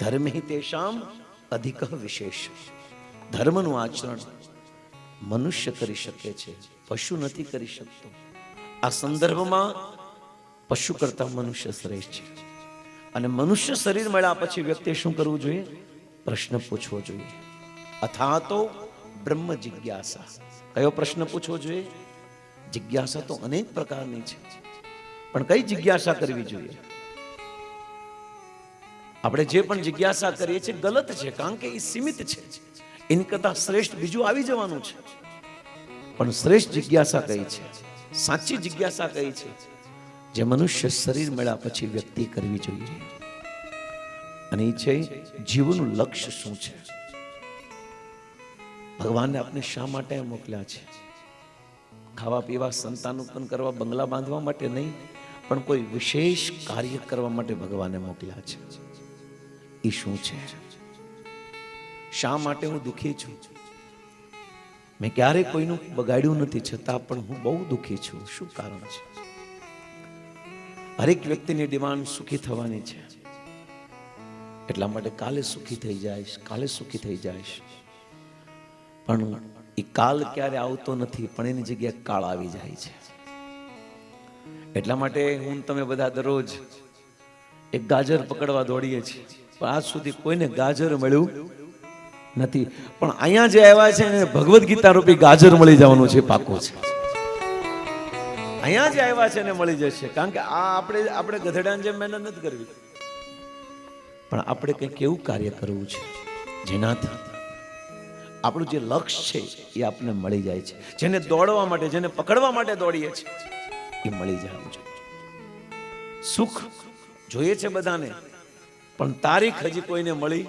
ધર્મ હિ તેષામ અધિક વિશેષ. ધર્મનું આચરણ મનુષ્ય કરી શકે છે, પશુ નથી કરી શકતો. આ સંદર્ભમાં પશુ કરતા મનુષ્ય શ્રેષ્ઠ છે. અને મનુષ્ય શરીર મળ્યા પછી વ્યક્તિએ શું કરવું જોઈએ? પ્રશ્ન પૂછવો જોઈએ. અથા તો બ્રહ્મ જિજ્ઞાસા. કયો પ્રશ્ન પૂછવો જોઈએ? જિજ્ઞાસા તો અનેક પ્રકારની છે. પણ કઈ જિજ્ઞાસા કરવી જોઈએ? આપણે જે પણ જિજ્ઞાસા કરીએ છીએ, ગલત છે, કારણ કે એ સીમિત છે. એની કરતા શ્રેષ્ઠ બીજું આવી જવાનું છે. પણ શ્રેષ્ઠ જિજ્ઞાસા કઈ છે? સાચી જિજ્ઞાસા કઈ છે? જે મનુષ્ય શરીર મળ્યા પછી વ્યક્તિ કરવી જોઈએ. અને એ છે જીવનનું લક્ષ્ય શું છે? ભગવાને આપણે શા માટે મોકલ્યા છે? ખાવા પીવા, સંતાન ઉત્પન્ન કરવા, બંગલા બાંધવા માટે નહીં, પણ કોઈ વિશેષ કાર્ય કરવા માટે ભગવાને મોકલ્યા છે. એ શું છે? શા માટે હું દુઃખી છું? મેં ક્યારે કોઈનું બગાડ્યું નથી, છતાં પણ હું બહુ દુઃખી છું. શું કારણ છે? હરેક વ્યક્તિની ડિમાન્ડ સુખી થવાની છે. એટલા માટે કાલે સુખી થઈ જાઈશ, કાલે સુખી થઈ જાઈશ. પણ એ કાલ ક્યારે આવતો નથી, પણ એની જગ્યાએ કાળ આવી જાય છે. એટલા માટે હું તમે બધા દરરોજ એક ગાજર પકડવા દોડીએ છીએ. પણ આજ સુધી કોઈને ગાજર મળ્યું નથી. પણ અહીંયા જે આવ્યા છે એને ભગવદ્ ગીતા રૂપી ગાજર મળી જવાનું છે, પાકો છે. અહીંયા જે આવ્યા છે એને મળી જશે. કારણ કે આ આપણે આપણે ગધેડાને જેમ મહેનત નથી કરવી. પણ આપણે કંઈક એવું કાર્ય કરવું છે, જેનાથી આપણું જે લક્ષ્ય છે એ આપણને મળી જાય છે. જેને દોડવા માટે, જેને પકડવા માટે દોડીએ છીએ, એ મળી જવું છે. સુખ જોઈએ છે બધાને. પણ તારીખ હજી કોઈને મળી?